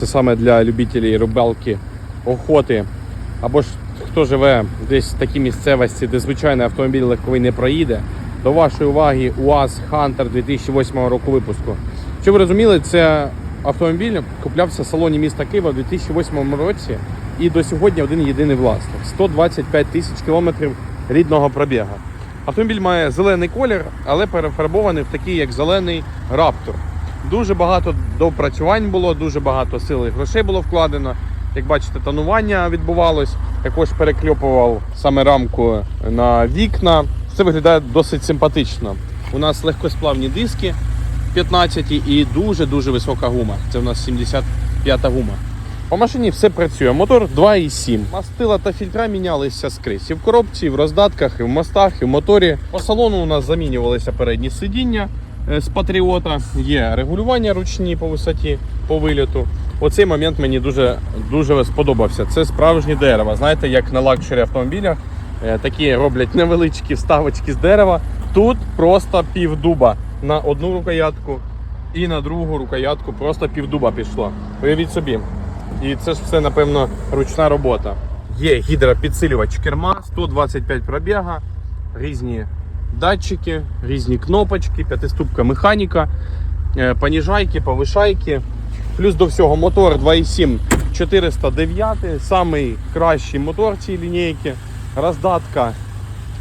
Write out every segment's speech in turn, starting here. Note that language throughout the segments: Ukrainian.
Це саме для любителів рибалки, охоти, або ж хто живе десь в такій місцевості, де звичайний автомобіль легковий не проїде. До вашої уваги УАЗ Hunter 2008 року випуску. Щоб ви розуміли, це автомобіль куплявся в салоні міста Києва в 2008 році і до сьогодні один єдиний власник. 125 тисяч кілометрів рідного пробігу. Автомобіль має зелений колір, але перефарбований в такий, як зелений раптор. Дуже багато допрацювань було, дуже багато сил і грошей було вкладено. Як бачите, тонування відбувалось. Також перекльопував саме рамку на вікна. Це виглядає досить симпатично. У нас легкосплавні диски 15 і дуже-дуже висока гума. Це у нас 75 гума. По машині все працює. Мотор 2,7. Мастила та фільтра мінялися скрізь. І в коробці, і в роздатках, і в мостах, і в моторі. По салону у нас замінювалися передні сидіння з Патріота. Є регулювання ручні по висоті, по виліту. Оцей момент мені дуже, дуже сподобався. Це справжнє дерево. Знаєте, як на лакшері автомобілях. е, Такі роблять невеличкі вставочки з дерева. Тут просто півдуба на одну рукоятку і на другу рукоятку просто півдуба пішло. Уявіть собі. І це ж все, напевно, ручна робота. Є гідропідсилювач керма, 125 пробіга, різні датчики, різні кнопочки, п'ятиступка механіка, е, поніжайки, повишайки. Плюс до всього мотор 2.7 409, самий кращий мотор цієї лінійки. Роздатка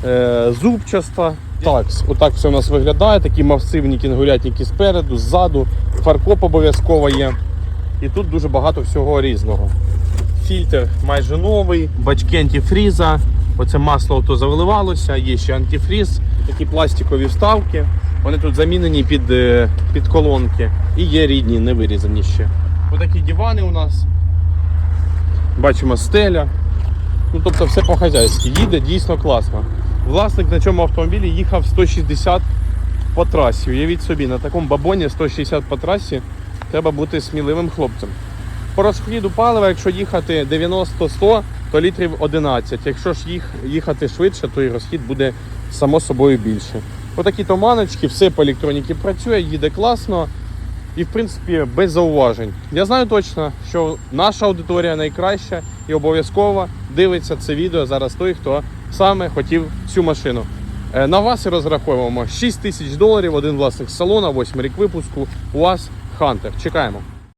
е, зубчаста. Так, отак все у нас виглядає. Такі масивні кінгурятники спереду, ззаду, фаркоп обов'язково є. І тут дуже багато всього різного. Фільтр майже новий, бачки антифріза. Оце масло ото заливалося, є ще антифріз, такі пластикові вставки. Вони тут замінені під, е, під колонки. І є рідні, не вирізані ще. Отакі дивани у нас. Бачимо стеля. Ну, тобто все по-хазяйськи. Їде дійсно класно. Власник на цьому автомобілі їхав 160 по трасі. Уявіть собі, на такому бабоні 160 по трасі треба бути сміливим хлопцем. По розходу палива, якщо їхати 90-100, то літрів 11. Якщо ж їх, їхати швидше, то і розхід буде само собою більше. Отакі томаночки, все по електроніці працює, їде класно і в принципі без зауважень. Я знаю точно, що наша аудиторія найкраща і обов'язково дивиться це відео зараз той, хто саме хотів цю машину. Е, На вас і розраховуємо 6 тисяч доларів, один власник салона, 8 рік випуску. У вас Хантер. Чекаємо.